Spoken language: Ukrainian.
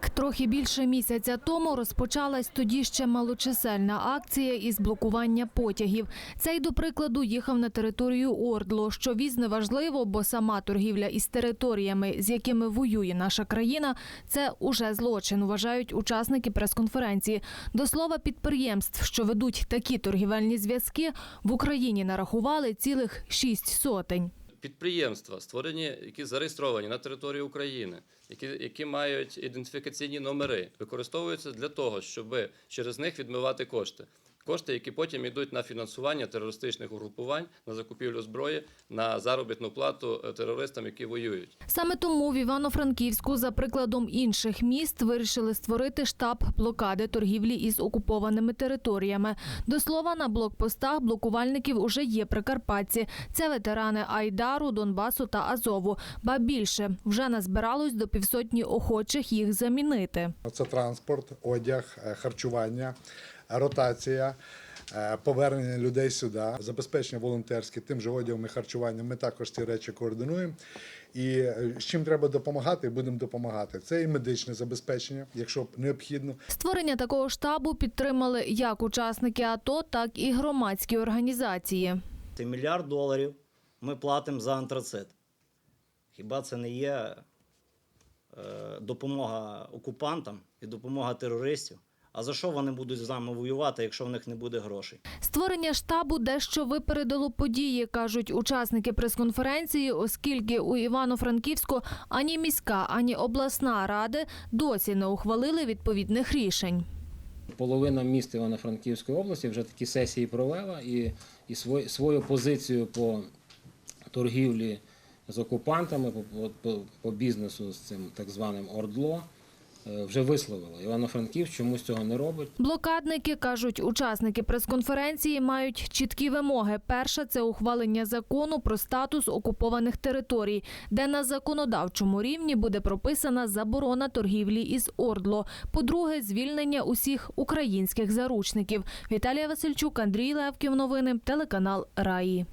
Так, трохи більше місяця тому розпочалась тоді ще малочисельна акція із блокування потягів. Цей, до прикладу, їхав на територію Ордло, що віз неважливо, бо сама торгівля із територіями, з якими воює наша країна, це уже злочин, вважають учасники прес-конференції. До слова, підприємств, що ведуть такі торгівельні зв'язки, в Україні нарахували цілих шість сотень. Підприємства створені, які зареєстровані на території України, які, які мають ідентифікаційні номери, використовуються для того, щоб через них відмивати кошти. Кошти, які потім йдуть на фінансування терористичних угрупувань, на закупівлю зброї, на заробітну плату е, терористам, які воюють. Саме тому в Івано-Франківську, за прикладом інших міст, вирішили створити штаб блокади торгівлі із окупованими територіями. До слова, на блокпостах блокувальників уже є прикарпатці. Це ветерани Айдару, Донбасу та Азову. Ба більше вже назбиралось до півсотні охочих їх замінити. Це транспорт, одяг, е, харчування, ротація, е, повернення людей сюди, забезпечення волонтерське тим же одягом і харчуванням. Ми також ці речі координуємо. І е, з чим треба допомагати, будемо допомагати. Це і медичне забезпечення, якщо необхідно. Створення такого штабу підтримали як учасники АТО, так і громадські організації. Це мільярд доларів ми платимо за антрацит. Хіба це не є е, допомога окупантам і допомога терористів? А за що вони будуть з нами воювати, якщо в них не буде грошей? Створення штабу дещо випередило події, кажуть учасники прес-конференції, оскільки у Івано-Франківську ані міська, ані обласна ради досі не ухвалили відповідних рішень. Половина міст Івано-Франківської області вже такі сесії провела і, і свою, свою позицію по торгівлі з окупантами, по, по, по, бізнесу з цим так званим Ордло вже висловила. Івано-Франківськ чомусь цього не робить. Блокадники кажуть, учасники прес-конференції мають чіткі вимоги. Перша це ухвалення закону про статус окупованих територій, де на законодавчому рівні буде прописана заборона торгівлі із Ордло. По-друге, звільнення усіх українських заручників. Віталія Васильчук, Андрій Левків. Новини телеканал Раї.